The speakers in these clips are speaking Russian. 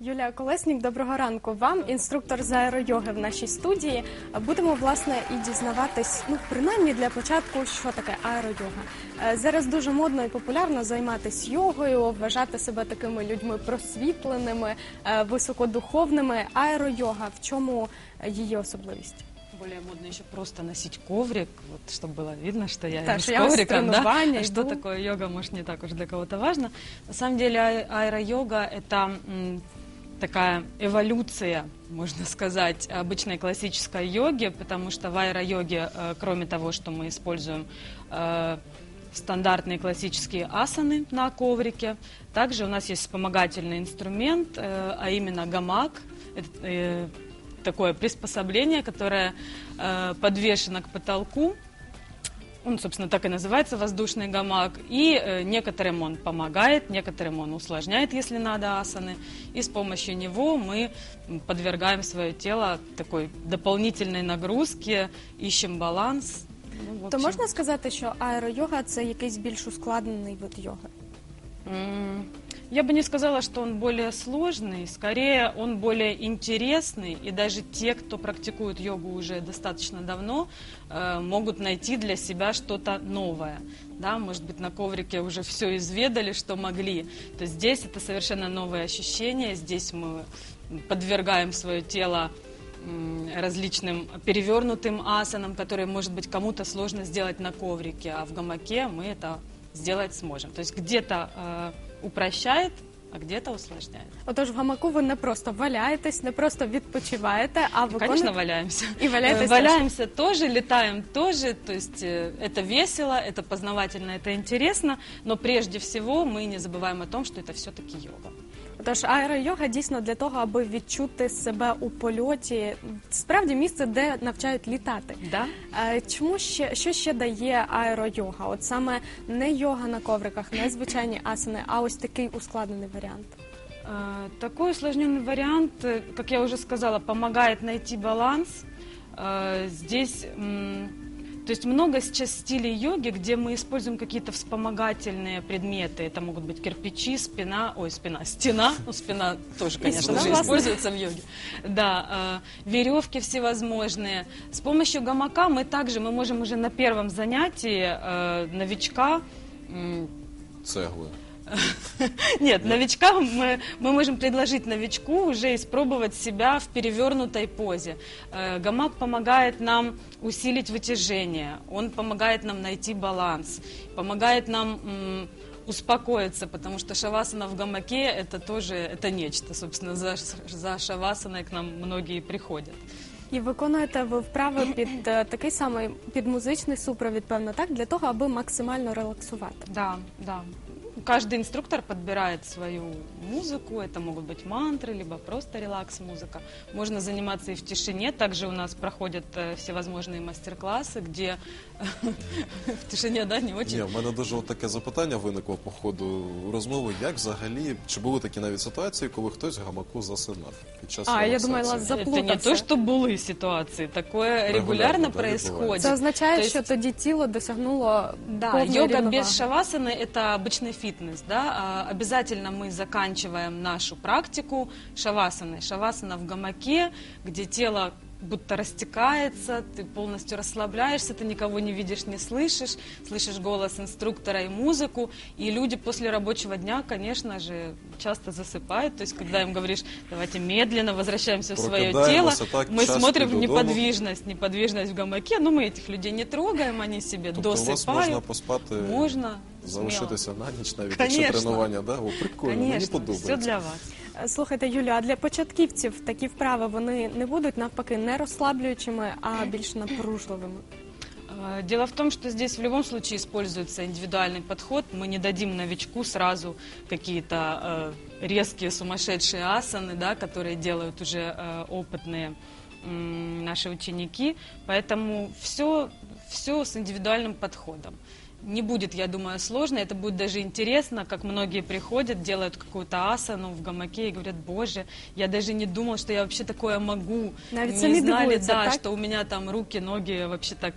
Юлія Колеснік, доброго ранку вам, інструктор з аеройоги в нашій студії. Будемо власне і дізнаватись, ну принаймні для початку, що таке аеройога. Е, Зараз дуже модно і популярно займатися йогою, вважати себе такими людьми просвітленими, е, високодуховними. Аеройога в чому її особливість? Более модно еще просто носить коврик, вот, чтобы было видно, что я Да, не что с я вот с ковриком, да, тренувания а что иду. такое йога, может, не так уж для кого-то важно. На самом деле а- аэройога – это м, такая эволюция, можно сказать, обычной классической йоги, потому что в аэройоге, э, кроме того, что мы используем э, стандартные классические асаны на коврике, также у нас есть вспомогательный инструмент, э, а именно гамак. Такое приспособление, которое подвешено к потолку. Он, собственно, так и называется воздушный гамак. И э, некоторым он помогает, некоторым он усложняет, если надо асаны. И с помощью него мы подвергаем свое тело такой дополнительной нагрузке, ищем баланс. Ну, в То общем, можна сказати, що аеройога це якийсь більш ускладнений вид йоги? М, Я бы не сказала, что он более сложный, скорее он более интересный, и даже те, кто практикует йогу уже достаточно давно, э, могут найти для себя что-то новое. Да, может быть, на коврике уже все изведали, что могли. То есть здесь это совершенно новые ощущения, здесь мы подвергаем свое тело различным перевернутым асанам, которые, может быть, кому-то сложно сделать на коврике, а в гамаке мы это сделать сможем. То есть где-то э, упрощает, а где-то усложняет. Отож, в гамаку ви не просто валяєтесь, не просто відпочиваєте, а Конечно, виконуєте валяемся. І валяєтесь Э, Валяемся тоже, летаем тоже. То есть э, это весело, это познавательно, это интересно. Но прежде всего мы не забываем о том, что это все-таки йога. Тож аеройога дійсно для того, аби відчути себе у польоті, справді місце, де навчають літати. Да? Е, Чому ще що ще дає аеройога? От саме не йога на ковриках, не звичайні асани, а ось такий ускладнений варіант. Э, Такой усложненный вариант, э, как я уже сказала, помогает найти баланс. Э, Здесь, м, то есть много сейчас стилей йоги, где мы используем какие-то вспомогательные предметы. Это могут быть кирпичи, спина, ой, спина, стена, ну спина тоже, конечно же, используется в йоге. Да, э, веревки всевозможные. С помощью гамака мы также, мы можем уже на первом занятии э, новичка м, Цеглою. нет, новичкам мы, мы можем предложить новичку уже испробовать себя в перевернутой позе. Э, Гамак помогает нам усилить вытяжение, он помогает нам найти баланс, помогает нам м, успокоиться, потому что шавасана в гамаке это тоже это нечто. Собственно, за, за шавасаной к нам многие приходят. І виконуєте ви вправи під е, такий самий під музичний супровід, певно, так для того, аби максимально релаксувати. Да, да. Каждый инструктор подбирает свою музыку. Это могут быть мантры, либо просто релакс-музыка. Можно заниматься и в тишине. Также у нас проходят э, всевозможные мастер-классы, где в тишине, да, не очень. Ні, в мене дуже от таке запитання виникло по ходу розмови. Як взагалі, чи були такі навіть ситуації, коли хтось в гамаку засинав під час А, я релаксації? думала, за- Это не заплутаться. то, что были ситуации, такое Регулярно, регулярно да, происходит. Це означає, То що есть- тоді тіло досягнуло Да, повної йога рівноваги. без шавасаны – это обычный фитнес. Да? А, Обязательно мы заканчиваем нашу практику шавасаны. Шавасана в гамаке, где тело будто растекается, ты полностью расслабляешься, ты никого не видишь, не слышишь, слышишь голос инструктора и музыку, и люди после рабочего дня, конечно же, часто засыпают, то есть когда им говоришь, давайте медленно возвращаемся в свое тело, Прокидаемся, так, мы час смотрим в піду додому. неподвижность, неподвижность в гамаке, но мы этих людей не трогаем, они себе Тобто у вас досыпают. можна поспати, Можно, залишитися на ніч навіть Конечно. якщо тренування, да? О, прикольно, мені Конечно, подобається. все для вас. Е, Слухайте, Юлія, а для початківців такі вправи вони не будуть навпаки не розслаблюючими, а більш напружливими. Э, Дело в том, что здесь в любом случае используется индивидуальный подход. Мы не дадим новичку сразу какие-то э, резкие сумасшедшие асаны, да, которые делают уже э, опытные м, наши ученики. Поэтому все, все с индивидуальным подходом. Не будет, я думаю, сложно, это будет даже интересно, как многие приходят, делают какую-то асану в гамаке и говорят, боже, я даже не думал, что я вообще такое могу. Навіть не самі знали, дивуються, да, так? что у меня там руки, ноги вообще так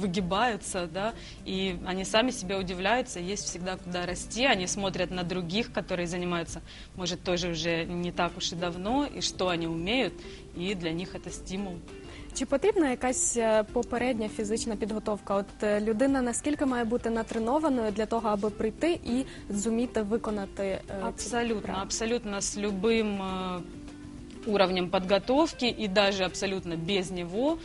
выгибаются, да, и они сами себе удивляются, есть всегда куда расти, они смотрят на других, которые занимаются, может, тоже уже не так уж и давно, и что они умеют, и для них это стимул. Чи потрібна якась е, попередня фізична підготовка? От е, людина наскільки має бути натренованою для того, аби прийти і зуміти виконати е, Абсолютно, абсолютно з любым э, уровнем подготовки и даже абсолютно без него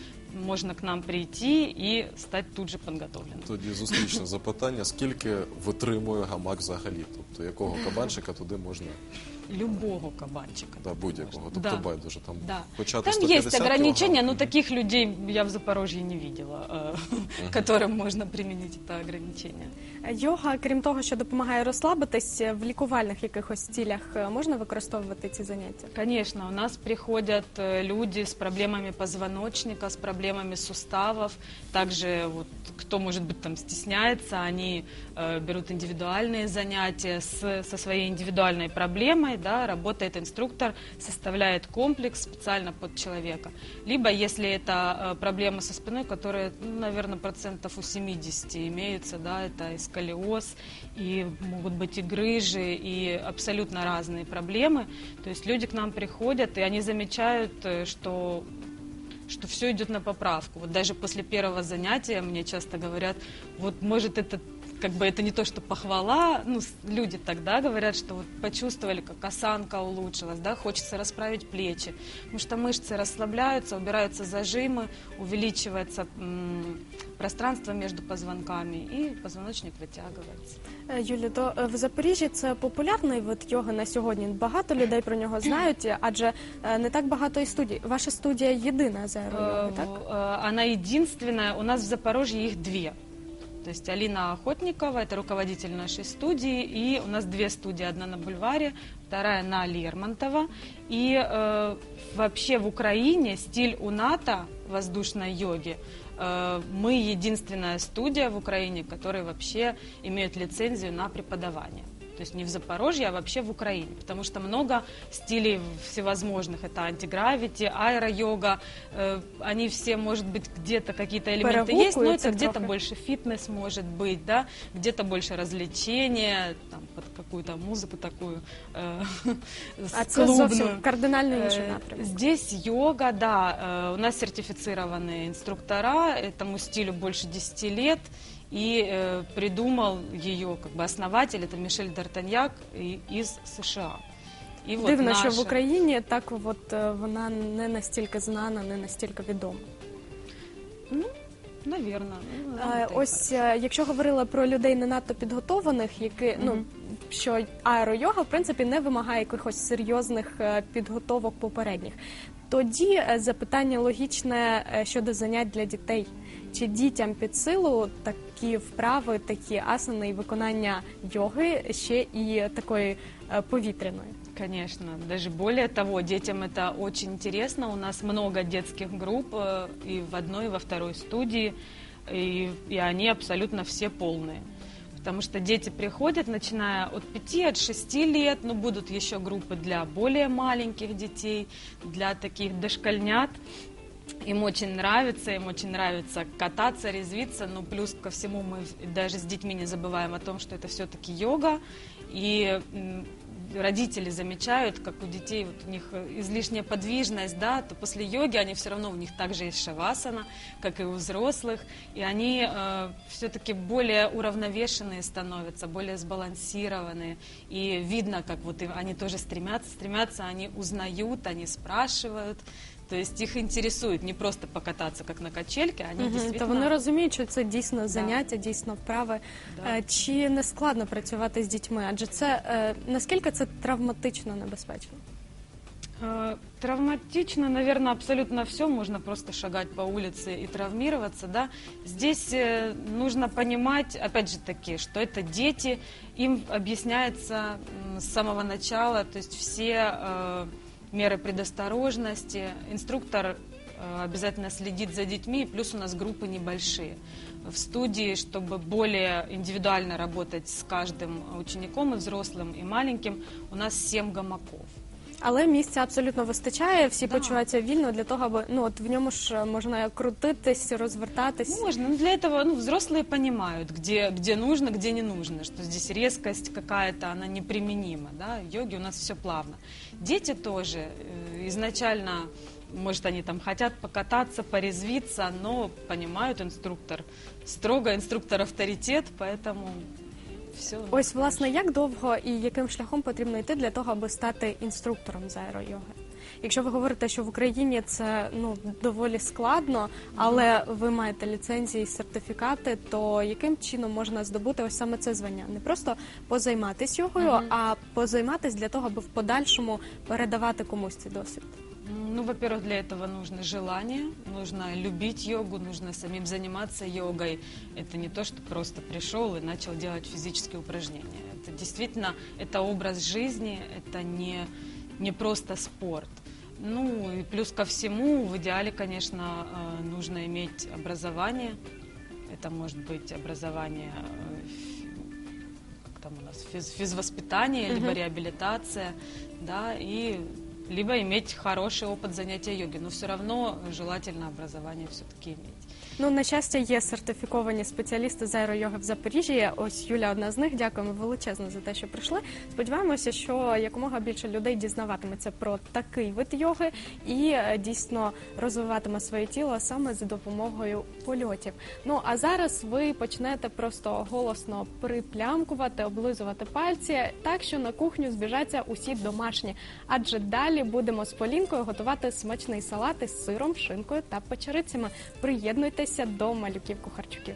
можно к нам прийти и стать тут же подготовленным. Тоді зустрічне запитання: скільки витримує гамак взагалі? Тобто якого кабанчика туди можна Любого кабанчика. да, будь-якого? Тобто Да. байдуже там Да. почати Там 150 есть ограничения, кілограм. но таких людей я в Запорожье не видела, э, которым можно применить это ограничение. Е, Йога, крім того, що допомагає розслабитись, е, в лікувальних якихось цілях е, можна використовувати ці заняття? Конечно, у нас приходят э, люди с проблемами позвоночника, с проблемами суставов. Также вот кто, может быть, там стесняется, они э, берут индивидуальные занятия с, со своей индивидуальной проблемой, да, работает инструктор, составляет комплекс специально под человека. Либо, если это э, проблема со спиной, которая, ну, наверное, процентов у 70 имеются, да, это и сколиоз, и могут быть и грыжи, и абсолютно разные проблемы. То есть люди к нам приходят, и они замечают, э, что что все идет на поправку. Вот даже после первого занятия мне часто говорят, вот может это как бы это не то, что похвала, ну, с- люди тогда говорят, что вот почувствовали, как осанка улучшилась, да, хочется расправить плечи, потому что мышцы расслабляются, убираются зажимы, увеличивается м, пространство между позвонками, и позвоночник вытягивается. Е, Юлі, то е, в Запоріжжі це популярний вид йоги на сьогодні. Багато людей про нього знають, адже е, не так багато і студій. Ваша студія єдина з аеройоги, Э, так? в- э, Она единственная. У нас в Запорожье их две. То есть Алина Охотникова, это руководитель нашей студии, и у нас две студии, одна на бульваре, вторая на Лермонтова. И э, вообще в Украине стиль уната воздушной йоги э, мы единственная студия в Украине, которая вообще имеет лицензию на преподавание. То есть не в Запорожье, а вообще в Украине. Потому что много стилей всевозможных. Это антигравити, аэро-йога. Э, они все, может быть, где-то какие-то элементы есть, но это где-то больше фитнес может быть, да, где-то больше развлечения, там, под какую-то музыку такую э, А клубную. кардинально інший Э, напрямок. Здесь йога, да. э, У нас сертифицированные инструктора, этому стилю больше 10 лет. И э, придумал ее как бы основатель, это Мишель Д'Артаньяк и- из США. И вот Дивно, що в наша- Україні так от е, вона не настільки знана, не настільки відома. Ну, наверное. ну, Е, Ось е, якщо говорила про людей не надто підготованих, які ну що аеройога в принципі не вимагає якихось серйозних е, підготовок попередніх. Тоді е, запитання логічне е, щодо занять для дітей. Чи дітям під силу такі вправи, такі асани і виконання йоги ще і такої е, повітряної? Конечно, даже более того, детям это очень интересно. У нас много детских групп э, и в одной, и во второй студии, и, и они абсолютно все полные. Потому что дети приходят, начиная от 5, от 6 лет, но будут еще группы для более маленьких детей, для таких дошкольнят. Им очень нравится, им очень нравится кататься, резвиться, но плюс ко всему мы даже с детьми не забываем о том, что это все-таки йога, и родители замечают, как у детей вот у них э, излишняя подвижность, да, то после йоги они все равно у них также есть шавасана, как и у взрослых, и они все-таки более уравновешенные становятся, более сбалансированные, и видно, как вот им- они тоже стремятся, стремятся, они узнают, они спрашивают. То есть их интересует не просто покататься, как на качельке, они Мгм. действительно... То вони розуміють, що це дійсно заняття, дійсно вправи. Да. Е, Чи не складно працювати з дітьми? Адже це е, наскільки це травматично небезпечно? Э, Травматично, наверное, абсолютно все. Можно просто шагать по улице и травмироваться, да. Здесь э, нужно понимать, опять же таки, что это дети, им объясняется м, с самого начала, то есть все э, меры предосторожности. Инструктор э, обязательно следит за детьми, плюс у нас группы небольшие. В студии, чтобы более индивидуально работать с каждым учеником, и взрослым, и маленьким, у нас 7 гамаков. Але місця абсолютно вистачає, всі Да. почуваються вільно для того, аби ну от в ньому ж е, можна крутитись, розвертатись. Можно, но для этого ну, взрослые понимают, где, где нужно, где не нужно, что здесь резкость какая-то, она неприменима, да, в йоге у нас все плавно. Дети тоже э, изначально, может, они там хотят покататься, порезвиться, но понимают инструктор, строго инструктор авторитет, поэтому все. Ось власне як довго і яким шляхом потрібно йти для того, аби стати інструктором з аеройоги? Якщо ви говорите, що в Україні це ну доволі складно, але ви маєте ліцензії і сертифікати, то яким чином можна здобути ось саме це звання? Не просто позайматись йогою, а позайматись для того, аби в подальшому передавати комусь цей досвід. Ну, во-первых, для этого нужно желание, нужно любить йогу, нужно самим заниматься йогой. Это не то, что просто пришел и начал делать физические упражнения. Это действительно, это образ жизни, это не, не просто спорт. Ну, и плюс ко всему, в идеале, конечно, э, нужно иметь образование. Это может быть образование э, как там у нас, физ- физвоспитание, либо реабилитация, да, и либо иметь хороший опыт занятия йоги, но все равно желательно образование все-таки иметь. Ну, на щастя, є сертифіковані спеціалісти з аеройоги в Запоріжжі. Ось Юля одна з них. Дякуємо величезно за те, що прийшли. Сподіваємося, що якомога більше людей дізнаватиметься про такий вид йоги і е, дійсно розвиватиме своє тіло саме за допомогою польотів. Ну а зараз ви почнете просто голосно приплямкувати, облизувати пальці, так що на кухню збіжаться усі домашні. Адже далі будемо з Полінкою готувати смачний салат із сиром, шинкою та печерицями. Приєднуйтеся до малюків кухарчуків.